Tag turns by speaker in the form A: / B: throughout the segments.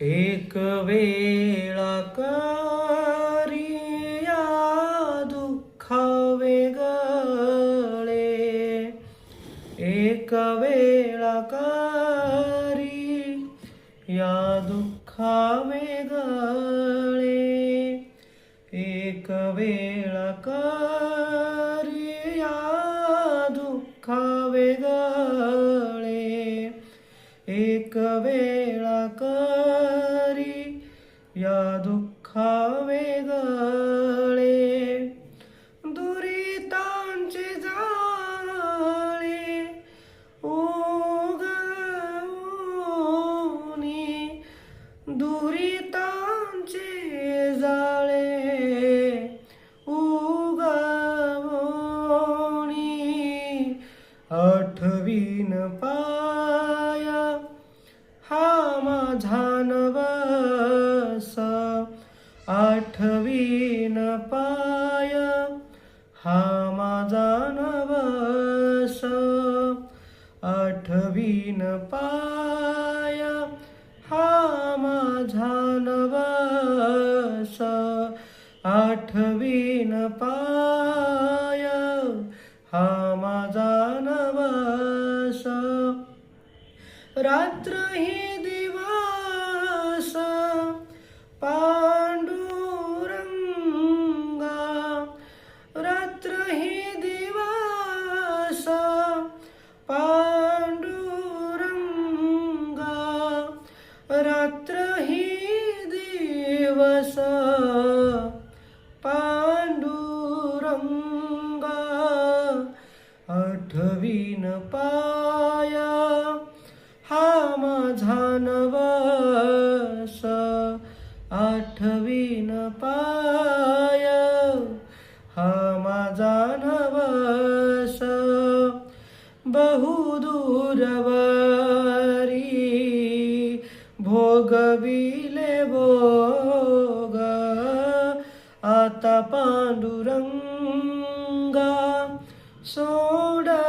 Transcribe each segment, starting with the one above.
A: एक वेळा करिया दुःख वेगळे एक वेळा करी या दुःख वेगळे एक वेळा करी या दुःख वेगळे एक वेळ या दुःखा वेगळे दुरितांचे जाळे उगवूनी दुरितांचे जाळे उगवणी आठवीन पाया हा माझा नवा पाय हा माझा नवस. आठवीन पाय हा माझा नवस. आठवीन पाय हा माझा नवस. रात्र ही दिवस पा रात्र ही दिवस पांडुरंगा आठवीन पाया हा माझा नवस आठवीन पाया हा माझा नवस बहुदूरवा भोगविले भोग आता पांडुरंगा सोडवावे.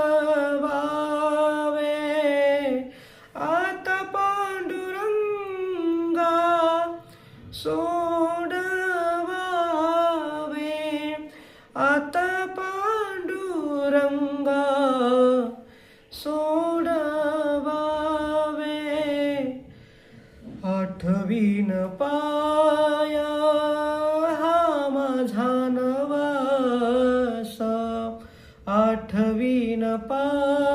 A: आता पांडुरंगा सोडवावे. आता पांडुरंगा तीन पाया हा माझा नवासा. आठवीन पाया